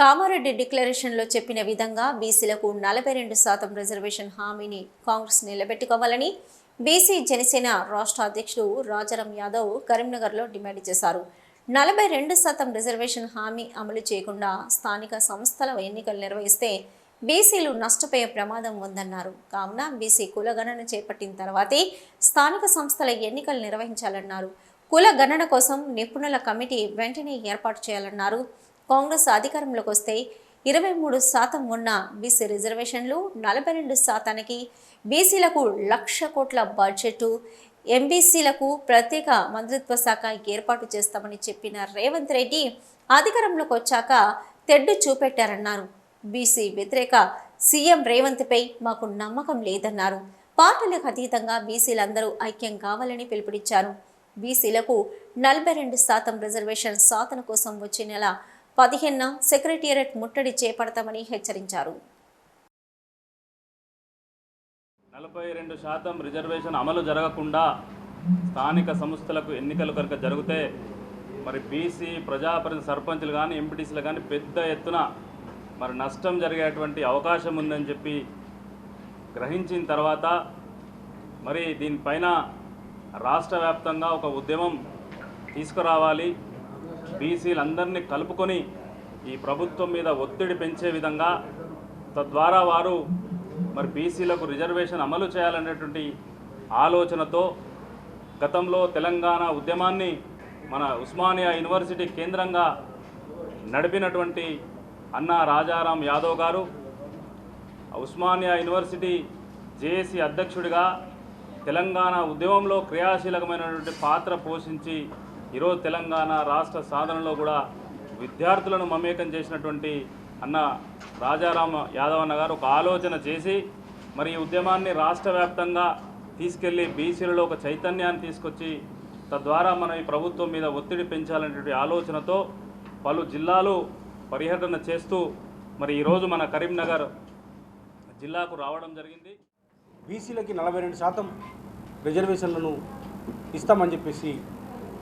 కామారెడ్డి డిక్లరేషన్లో చెప్పిన విధంగా బీసీలకు నలభై రెండు శాతం రిజర్వేషన్ హామీని కాంగ్రెస్ నిలబెట్టుకోవాలని బీసీ జనసేన రాష్ట్ర అధ్యక్షుడు రాజారాం యాదవ్ కరీంనగర్లో డిమాండ్ చేశారు. నలభై రెండు శాతం రిజర్వేషన్ హామీ అమలు చేయకుండా స్థానిక సంస్థల ఎన్నికలు నిర్వహిస్తే బీసీలు నష్టపోయే ప్రమాదం ఉందన్నారు. కావున బీసీ కులగణన చేపట్టిన తర్వాతే స్థానిక సంస్థల ఎన్నికలు నిర్వహించాలన్నారు. కుల గణన కోసం నిపుణుల కమిటీ వెంటనే ఏర్పాటు చేయాలన్నారు. కాంగ్రెస్ అధికారంలోకి వస్తే ఇరవై మూడు శాతం ఉన్న బీసీ రిజర్వేషన్లు నలభై రెండు శాతానికి బీసీలకు లక్ష కోట్ల బడ్జెట్ ఎంబీసీలకు ప్రత్యేక మంత్రిత్వ శాఖ ఏర్పాటు చేస్తామని చెప్పిన రేవంత్ రెడ్డి అధికారంలోకి వచ్చాక తెడ్డు చూపెట్టారన్నారు. బీసీ వ్యతిరేక సీఎం రేవంత్పై మాకు నమ్మకం లేదన్నారు. పార్టీలకు అతీతంగా బీసీలందరూ ఐక్యం కావాలని పిలుపునిచ్చారు. బీసీలకు నలభై రెండు శాతం రిజర్వేషన్ సాధన కోసం వచ్చే నెల పదిహేనున సెక్రటేరియట్ ముట్టడి చేపడతామని హెచ్చరించారు. నలభై రెండు శాతం రిజర్వేషన్ అమలు జరగకుండా స్థానిక సంస్థలకు ఎన్నికలు కనుక జరిగితే మరి బీసీ ప్రజాప్రతినిధి సర్పంచులు కానీ ఎంపీటీసీలు కానీ పెద్ద ఎత్తున మరి నష్టం జరిగేటువంటి అవకాశం ఉందని చెప్పి గ్రహించిన తర్వాత మరి దీనిపైన రాష్ట్ర వ్యాప్తంగా ఒక ఉద్యమం తీసుకురావాలి. బీసీలందరినీ కలుపుకొని ఈ ప్రభుత్వం మీద ఒత్తిడి పెంచే విధంగా తద్వారా వారు మరి బీసీలకు రిజర్వేషన్ అమలు చేయాలనేటువంటి ఆలోచనతో గతంలో తెలంగాణ ఉద్యమాన్ని మన ఉస్మానియా యూనివర్సిటీ కేంద్రంగా నడిపినటువంటి అన్నా రాజారాం యాదవ్ గారు ఉస్మానియా యూనివర్సిటీ జేఏసీ అధ్యక్షుడిగా తెలంగాణ ఉద్యమంలో క్రియాశీలకమైనటువంటి పాత్ర పోషించి ఈరోజు తెలంగాణ రాష్ట్ర సాధనలో కూడా విద్యార్థులను మమేకం చేసినటువంటి అన్న రాజారామ యాదవ్ అన్న గారు ఒక ఆలోచన చేసి మరి ఈ ఉద్యమాన్ని రాష్ట్ర వ్యాప్తంగా తీసుకెళ్ళి బీసీలలో ఒక చైతన్యాన్ని తీసుకొచ్చి తద్వారా మనం ఈ ప్రభుత్వం మీద ఒత్తిడి పెంచాలనేటువంటి ఆలోచనతో పలు జిల్లాలు పర్యటన చేస్తూ మరి ఈరోజు మన కరీంనగర్ జిల్లాకు రావడం జరిగింది. బీసీలకి నలభై రెండు శాతం రిజర్వేషన్లను ఇస్తామని చెప్పేసి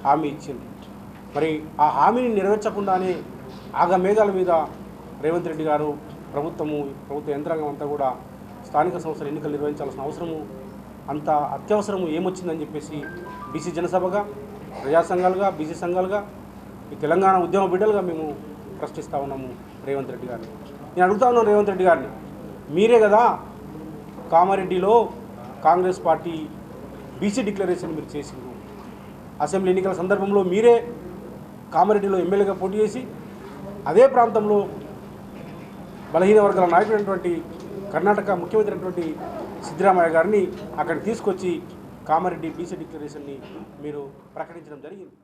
హామీ ఇచ్చింది. మరి ఆ హామీని నెరవేర్చకుండానే ఆగమేఘాల మీద రేవంత్ రెడ్డి గారు ప్రభుత్వము ప్రభుత్వ యంత్రాంగం అంతా కూడా స్థానిక సంస్థల ఎన్నికలు నిర్వహించాల్సిన అవసరము అంత అత్యవసరము ఏమొచ్చిందని చెప్పేసి బీసీ జనసభగా ప్రజా సంఘాలుగా బీసీ సంఘాలుగా ఈ తెలంగాణ ఉద్యమ బిడ్డలుగా మేము ప్రశ్నిస్తూ ఉన్నాము రేవంత్ రెడ్డి గారిని. నేను అడుగుతా ఉన్నాను రేవంత్ రెడ్డి గారిని మీరే కదా కామారెడ్డిలో కాంగ్రెస్ పార్టీ బీసీ డిక్లరేషన్ మీరు చేసిండ్రు. అసెంబ్లీ ఎన్నికల సందర్భంలో మీరే కామారెడ్డిలో ఎమ్మెల్యేగా పోటీ చేసి అదే ప్రాంతంలో బలహీన వర్గాల నాయకుడైనటువంటి కర్ణాటక ముఖ్యమంత్రి అయినటువంటి సిద్ధరామయ్య గారిని అక్కడ తీసుకొచ్చి కామారెడ్డి బీసీ డిక్లరేషన్ని మీరు ప్రకటించడం జరిగింది.